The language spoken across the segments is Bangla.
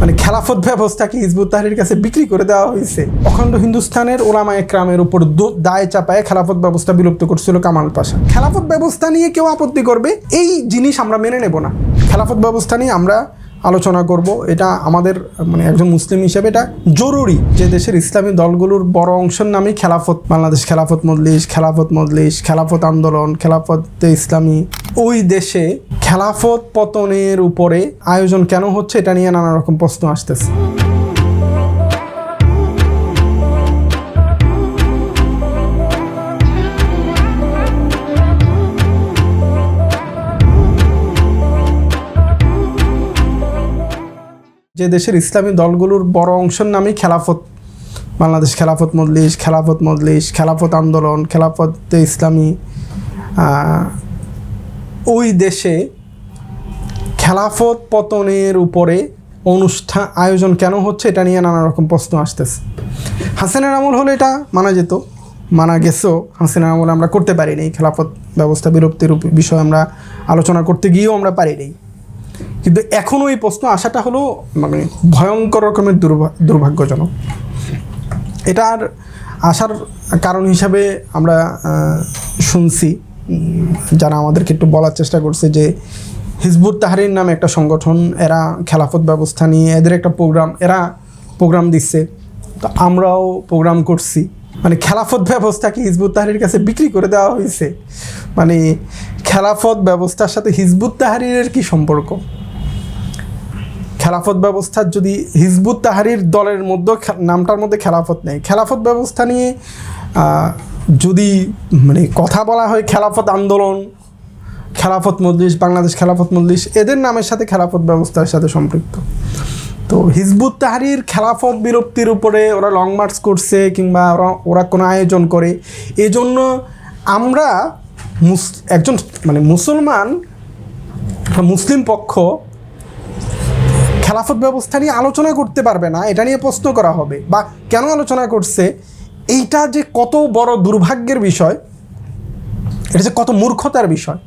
মানে খেলাফত ব্যবস্থাকে হিজবুত তাহরির কাছে বিক্রি করে দেওয়া হয়েছে। অখণ্ড হিন্দুস্তানের ওলামা একরামের উপর দায় চাপায় খেলাফত ব্যবস্থা বিলুপ্ত করছিল কামাল পাশা। খেলাফত ব্যবস্থা নিয়ে কেউ আপত্তি করবে? এই জিনিস আমরা মেনে নেব না। খেলাফত ব্যবস্থা নিয়ে আমরা আলোচনা করব। এটা আমাদের মানে একজন মুসলিম হিসেবে এটা জরুরি যে দেশের ইসলামী দলগুলোর বড় অংশের নামই খেলাফত, বাংলাদেশ খেলাফত মজলিস খেলাফত মজলিস, খেলাফত আন্দোলন, খেলাফত ইসলামী, ওই দেশে খেলাফত পতনের উপরে আয়োজন কেন হচ্ছে এটা নিয়ে নানা রকম প্রশ্ন আসতেছে। যে দেশের ইসলামী দলগুলোর বড় অংশের নামই খেলাফত। বাংলাদেশ খেলাফত মজলিস খেলাফত মজলিস, খেলাফত আন্দোলন, খেলাফত ইসলামী ওই দেশে খেলাফত পতনের উপরে অনুষ্ঠান আয়োজন কেন হচ্ছে এটা নিয়ে নানা রকম প্রশ্ন আসতেছে। হাসিনার আমল হলে এটা মানা যেত, মানা গেছেও হাসিনার আমলে আমরা করতে পারিনি। খেলাফত ব্যবস্থা বিরক্তির বিষয়ে আমরা আলোচনা করতে গিয়েও আমরা পারিনি। কিন্তু এখনও এই প্রশ্ন আসাটা হলো মানে ভয়ঙ্কর রকমের দুর্ভা- দুর্ভাগ্যজনক। এটার আসার কারণ হিসাবে আমরা শুনছি। যারা আমাদেরকে একটু বলার চেষ্টা করছে যে হিজবুত তাহারির নামে একটা সংগঠন, এরা খেলাফত ব্যবস্থা নিয়ে, এদের একটা প্রোগ্রাম, এরা প্রোগ্রাম দিচ্ছে। তো আমরাও প্রোগ্রাম করছি। মানে খেলাফত ব্যবস্থাকে হিজবুত তাহারির কাছে বিক্রি করে দেওয়া হয়েছে। মানে খেলাফত ব্যবস্থার সাথে হিজবুত তাহারিরের কি সম্পর্ক? খেলাফত ব্যবস্থার যদি হিজবুত তাহারির দলের মধ্যে নামটার মধ্যে খেলাফত নেই, খেলাফত ব্যবস্থা নিয়ে যদি মানে কথা বলা হয় খেলাফত আন্দোলন খেলাফত মজলিস, বাংলাদেশ খেলাফত মজলিস, এদের নামের সাথে খেলাফত ব্যবস্থার সাথে সম্পৃক্ত। তো হিজবুত তাহারির খেলাফত বিরক্তির উপরে ওরা লং মার্চ করছে কিংবা ওরা ওরা কোনো আয়োজন করে। এজন্য আমরা একজন মানে মুসলমান মুসলিম পক্ষ খেলাফত ব্যবস্থা নিয়ে আলোচনা করতে পারবে না, এটা নিয়ে প্রশ্ন করা হবে। বা কেন আলোচনা করছে? এইটা যে কত বড় দুর্ভাগ্যের বিষয়, এটা যে কত মূর্খতার বিষয়।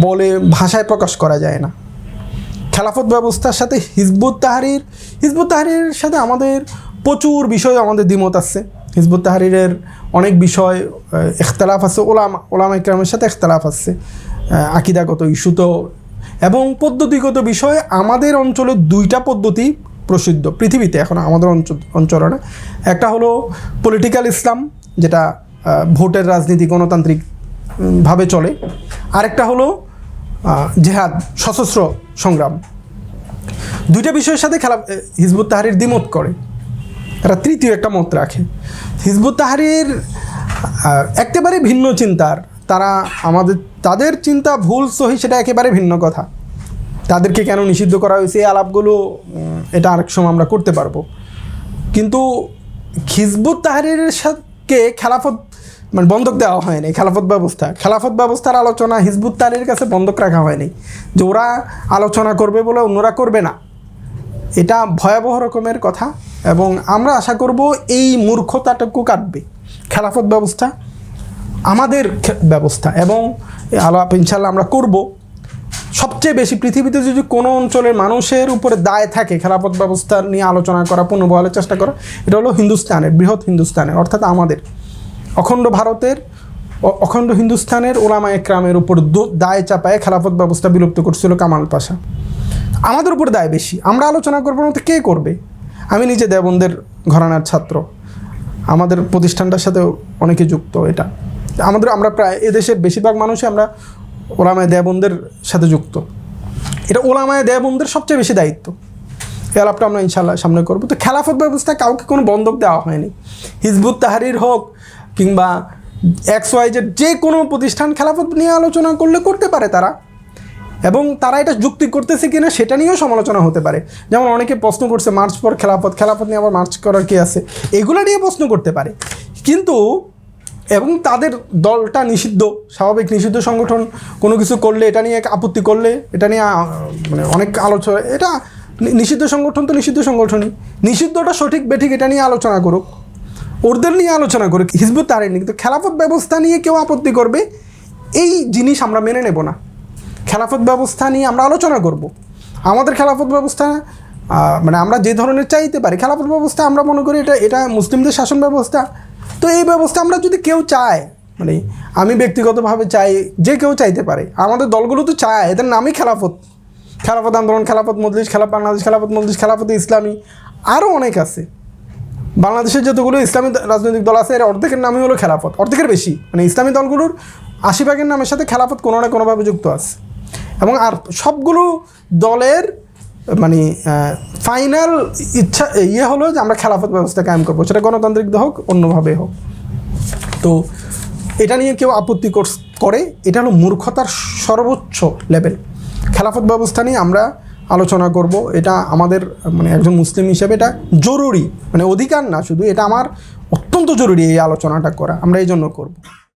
বলে ভাষায় প্রকাশ করা যায় না। খেলাফত ব্যবস্থার সাথে হিজবুত তাহারির হিজবুত তাহারির সাথে আমাদের প্রচুর বিষয় আমাদের দ্বিমত আছে। হিজবুত তাহারিরের অনেক বিষয় আহ, ইখতলাফ আছে ওলামা ওলাম ইকরামের সাথে ইখতলাফ আছে আকিদাগত ইস্যুতো এবং পদ্ধতিগত বিষয়ে আমাদের অঞ্চলে দুইটা পদ্ধতি প্রসিদ্ধ পৃথিবীতে এখন আমাদের অঞ্চল অঞ্চলে একটা হলো পলিটিক্যাল ইসলাম যেটা ভোটের রাজনীতি গণতান্ত্রিকভাবে চলে। আরেকটা হলো জেহাদ, সশস্ত্র সংগ্রাম। দুইটা বিষয়ের সাথে খেলা হিজবুত তাহারির দ্বিমত করে। তারা তৃতীয় একটা মত রাখে। হিজবুত তাহারির একেবারে ভিন্ন চিন্তার। তারা আমাদের, তাদের চিন্তা ভুল, সহি, সেটা একেবারে ভিন্ন কথা। তাদেরকে কেন নিষিদ্ধ করা হয়েছে, এই আলাপগুলো এটা আরেক সময় আমরা করতে পারব। কিন্তু হিজবুত তাহারির সাথে খেলাফত মানে বন্ধক দেওয়া হয়নি খেলাফত ব্যবস্থা। খেলাফত ব্যবস্থার আলোচনা হিজবুত তাহারির কাছে বন্ধক রাখা হয়নি যে ওরা আলোচনা করবে বলে অন্যরা করবে না। এটা ভয়াবহ রকমের কথা এবং আমরা আশা করব এই মূর্খতাটুকু কাটবে। খেলাফত ব্যবস্থা আমাদের ব্যবস্থা এবং আলাপ ইনশাল্লাহ আমরা করব। সবচেয়ে বেশি পৃথিবীতে যদি কোনো অঞ্চলের মানুষের উপরে দায় থাকে খেলাফত ব্যবস্থা নিয়ে আলোচনা করা, পুনর্বহালের চেষ্টা করা, এটা হলো হিন্দুস্তানের, বৃহৎ হিন্দুস্তানের, অর্থাৎ আমাদের। অখণ্ড ভারতের অখণ্ড হিন্দুস্তানের ওলামা একরামের উপর দায় চাপায় খেলাফত ব্যবস্থা বিলুপ্ত করছিল কামাল পাশা। আমাদের উপর দায় বেশি। আমরা আলোচনা করব না তো কে করবে? আমি নিজে দেবন্দের ঘরানার ছাত্র। আমাদের প্রতিষ্ঠানটার সাথে অনেকে যুক্ত এটা। আমাদের, আমরা প্রায় এদেশের বেশিরভাগ মানুষই আমরা ওলামায় দেবন্দের সাথে যুক্ত। এটা ওলামায় দেবন্দের সবচেয়ে বেশি দায়িত্ব। এই আলাপটা আমরা ইনশাল্লাহ সামনে করব। তো খেলাফত ব্যবস্থা কাউকে কোনো বন্ধক দেওয়া হয়নি। হিজবুত তাহারির হোক কিংবা এক্স ওয়াই জেড যে কোনো প্রতিষ্ঠান খেলাফত নিয়ে আলোচনা করলে করতে পারে তারা। এবং তারা এটা যুক্তি করতেছে কিনা সেটা নিয়েও সমালোচনা হতে পারে। যেমন অনেকে প্রশ্ন করছে, মার্চ পর খেলাফত খেলাফত নিয়ে আবার মার্চ করার কী আছে? এগুলো নিয়ে প্রশ্ন করতে পারে। কিন্তু, এবং তাদের দলটা নিষিদ্ধ, স্বাভাবিক নিষিদ্ধ সংগঠন, কোনো কিছু করলে এটা নিয়ে আপত্তি করলে, এটা নিয়ে মানে অনেক আলোচনা, এটা নিষিদ্ধ সংগঠন তো নিষিদ্ধ সংগঠনই। নিষিদ্ধটা সঠিক, বেঠিক এটা নিয়ে আলোচনা করুক। ওদের নিয়ে আলোচনা করুক হিজবুত নিয়ে। কিন্তু খেলাফত ব্যবস্থা নিয়ে কেউ আপত্তি করবে? এই জিনিস আমরা মেনে নেব না। খেলাফত ব্যবস্থা নিয়ে আমরা আলোচনা করব। আমাদের খেলাফত ব্যবস্থা মানে আমরা যে ধরনের চাইতে পারি, খেলাফত ব্যবস্থা আমরা মনে করি এটা এটা মুসলিমদের শাসন ব্যবস্থা। তো এই ব্যবস্থা আমরা যদি কেউ চায় মানে আমি ব্যক্তিগতভাবে চাই, যে কেউ চাইতে পারে, আমাদের দলগুলো তো চায়, এদের নামই খেলাফত। খেলাফত আন্দোলন, খেলাফত মজলিস খেলা বাংলাদেশ, খেলাফত মজলিস, খেলাফত ইসলামী আরও অনেক আছে। বাংলাদেশের যতগুলো ইসলামী রাজনৈতিক দল আছে, এর অর্ধেকের নামই হলো খেলাফত। অর্ধেকের বেশি। মানে ইসলামী দলগুলোর আশি ভাগের নামের সাথে খেলাফত কোনো না কোনোভাবে যুক্ত আছে। এবং আর সবগুলো দলের মানে ফাইনাল ইচ্ছা ইয়ে হলো যে আমরা খেলাফত ব্যবস্থা কায়েম করব। সেটা গণতান্ত্রিক হোক অন্যভাবে হোক। তো এটা নিয়ে কেউ আপত্তি করে, এটা হলো মূর্খতার সর্বোচ্চ লেভেল খেলাফত ব্যবস্থা নিয়ে আমরা আলোচনা করব। এটা আমাদের মানে একজন মুসলিম হিসেবে এটা জরুরি মানে অধিকার না, শুধু এটা আমার অত্যন্ত জরুরি এই আলোচনাটা করা। আমরা এই জন্য করব।